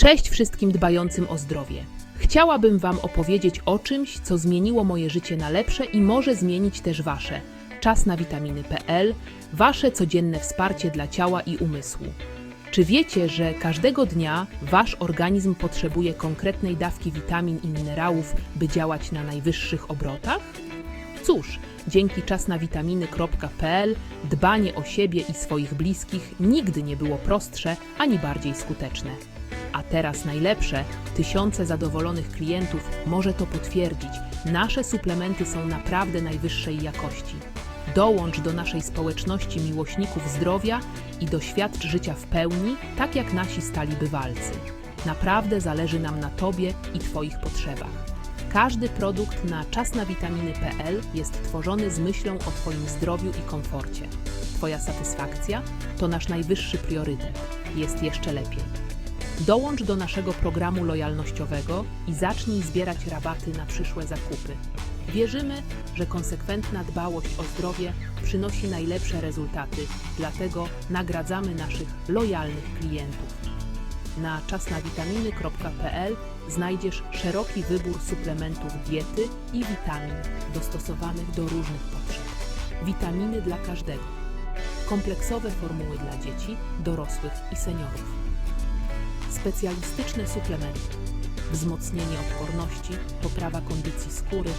Cześć wszystkim dbającym o zdrowie. Chciałabym Wam opowiedzieć o czymś, co zmieniło moje życie na lepsze i może zmienić też Wasze. Czas na witaminy.pl, Wasze codzienne wsparcie dla ciała i umysłu. Czy wiecie, że każdego dnia Wasz organizm potrzebuje konkretnej dawki witamin i minerałów, by działać na najwyższych obrotach? Cóż, dzięki czasnawitaminy.pl dbanie o siebie i swoich bliskich nigdy nie było prostsze ani bardziej skuteczne. A teraz najlepsze, tysiące zadowolonych klientów może to potwierdzić. Nasze suplementy są naprawdę najwyższej jakości. Dołącz do naszej społeczności miłośników zdrowia i doświadcz życia w pełni, tak jak nasi stali bywalcy. Naprawdę zależy nam na Tobie i Twoich potrzebach. Każdy produkt na czasnawitaminy.pl jest tworzony z myślą o Twoim zdrowiu i komforcie. Twoja satysfakcja to nasz najwyższy priorytet. Jest jeszcze lepiej. Dołącz do naszego programu lojalnościowego i zacznij zbierać rabaty na przyszłe zakupy. Wierzymy, że konsekwentna dbałość o zdrowie przynosi najlepsze rezultaty, dlatego nagradzamy naszych lojalnych klientów. Na czasnawitaminy.pl znajdziesz szeroki wybór suplementów diety i witamin dostosowanych do różnych potrzeb. Witaminy dla każdego. Kompleksowe formuły dla dzieci, dorosłych i seniorów. Specjalistyczne suplementy. Wzmocnienie odporności, poprawa kondycji skóry,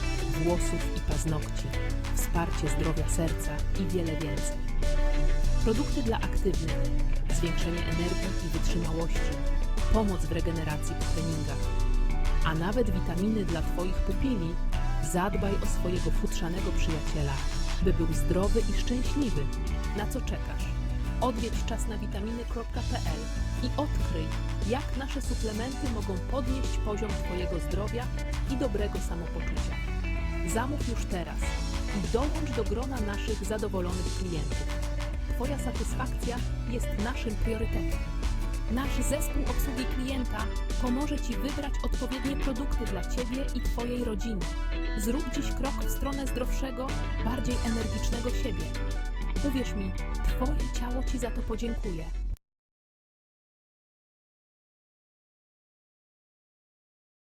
włosów i paznokci, wsparcie zdrowia serca i wiele więcej. Produkty dla aktywnych, zwiększenie energii i wytrzymałości, pomoc w regeneracji po treningach, a nawet witaminy dla Twoich pupili. Zadbaj o swojego futrzanego przyjaciela, by był zdrowy i szczęśliwy. Na co czekasz? Odwiedź czas na witaminy.pl i odkryj, jak nasze suplementy mogą podnieść poziom Twojego zdrowia i dobrego samopoczucia. Zamów już teraz i dołącz do grona naszych zadowolonych klientów. Twoja satysfakcja jest naszym priorytetem. Nasz zespół obsługi klienta pomoże Ci wybrać odpowiednie produkty dla Ciebie i Twojej rodziny. Zrób dziś krok w stronę zdrowszego, bardziej energicznego siebie. Uwierz mi, Twoje ciało Ci za to podziękuje.